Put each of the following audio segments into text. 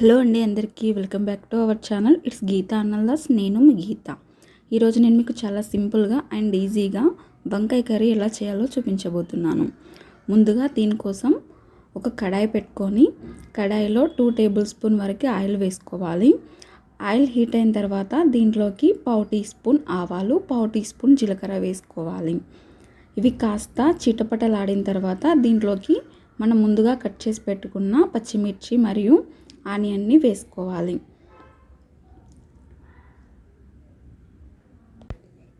Hello అండి అందరికీ welcome back to our channel. It's Geetha Annaldas నేను మీ గీత. ఈరోజు నేను మీకు చాలా సింపుల్గా అండ్ ఈజీగా వంకాయ కర్రీ ఎలా చేయాలో చూపించబోతున్నాను. ముందుగా దీనికోసం ఒక కడాయి పెట్టుకొని కడాయిలో టూ టేబుల్ స్పూన్ వరకు ఆయిల్ వేసుకోవాలి. ఆయిల్ హీట్ అయిన తర్వాత దీంట్లోకి పావు టీ స్పూన్ ఆవాలు పావు టీ స్పూన్ జీలకర్ర వేసుకోవాలి. ఇవి కాస్త చిటపటలాడిన తర్వాత దీంట్లోకి మనం ముందుగా కట్ చేసి పెట్టుకున్న పచ్చిమిర్చి మరియు ఆనియన్ని వేసుకోవాలి.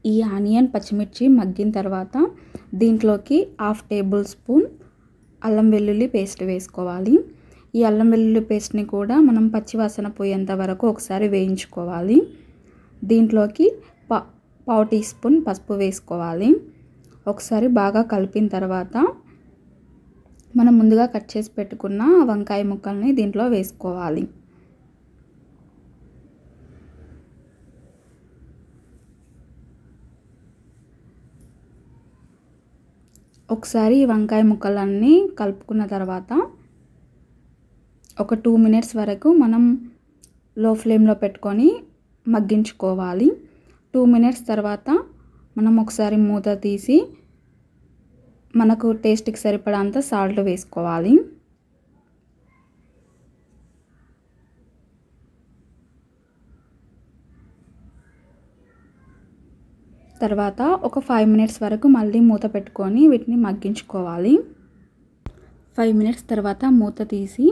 ఈ ఆనియన్ పచ్చిమిర్చి మగ్గిన తర్వాత దీంట్లోకి హాఫ్ టేబుల్ స్పూన్ అల్లం వెల్లుల్లి పేస్ట్ వేసుకోవాలి. ఈ అల్లం వెల్లుల్లి పేస్ట్ని కూడా మనం పచ్చివాసన పోయేంత వరకు ఒకసారి వేయించుకోవాలి. దీంట్లోకి పా పావు టీ స్పూన్ పసుపు వేసుకోవాలి. ఒకసారి బాగా కలిపిన తర్వాత మనం ముందుగా కట్ చేసి పెట్టుకున్న వంకాయ ముక్కల్ని దీంట్లో వేసుకోవాలి. ఒకసారి ఈ వంకాయ ముక్కలన్నీ కలుపుకున్న తర్వాత ఒక టూ మినిట్స్ వరకు మనం లో ఫ్లేమ్లో పెట్టుకొని మగ్గించుకోవాలి. టూ మినిట్స్ తర్వాత మనం ఒకసారి మూత తీసి మనకు టేస్ట్కి సరిపడంత సాల్ట్ వేసుకోవాలి. తర్వాత ఒక ఫైవ్ మినిట్స్ వరకు మళ్ళీ మూత పెట్టుకొని వీటిని మగ్గించుకోవాలి. ఫైవ్ మినిట్స్ తర్వాత మూత తీసి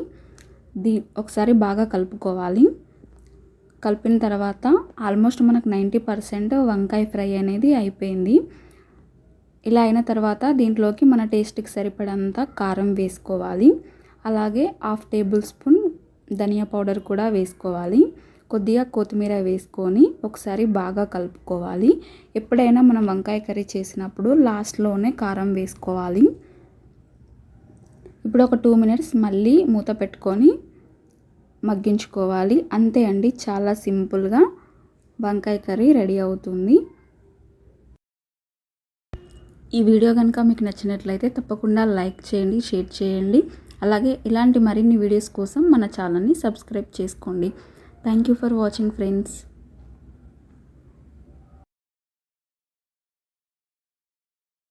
దీ ఒకసారి బాగా కలుపుకోవాలి. కలిపిన తర్వాత ఆల్మోస్ట్ మనకు నైంటీ పర్సెంట్ వంకాయ ఫ్రై అనేది అయిపోయింది. ఇలా అయిన తర్వాత దీంట్లోకి మన టేస్ట్కి సరిపడంత కారం వేసుకోవాలి. అలాగే హాఫ్ టేబుల్ స్పూన్ ధనియా పౌడర్ కూడా వేసుకోవాలి. కొద్దిగా కొత్తిమీర వేసుకొని ఒకసారి బాగా కలుపుకోవాలి. ఎప్పుడైనా మనం వంకాయ కర్రీ చేసినప్పుడు లాస్ట్లోనే కారం వేసుకోవాలి. ఇప్పుడు ఒక టూ మినిట్స్ మళ్ళీ మూత పెట్టుకొని మగ్గించుకోవాలి. అంతే అండి చాలా సింపుల్గా వంకాయ కర్రీ రెడీ అవుతుంది. ఈ వీడియో కనుక మీకు నచ్చినట్లయితే తప్పకుండా లైక్ చేయండి షేర్ చేయండి. అలాగే ఇలాంటి మరిన్ని వీడియోస్ కోసం మన ఛానల్ని సబ్స్క్రైబ్ చేసుకోండి. Thank you for watching friends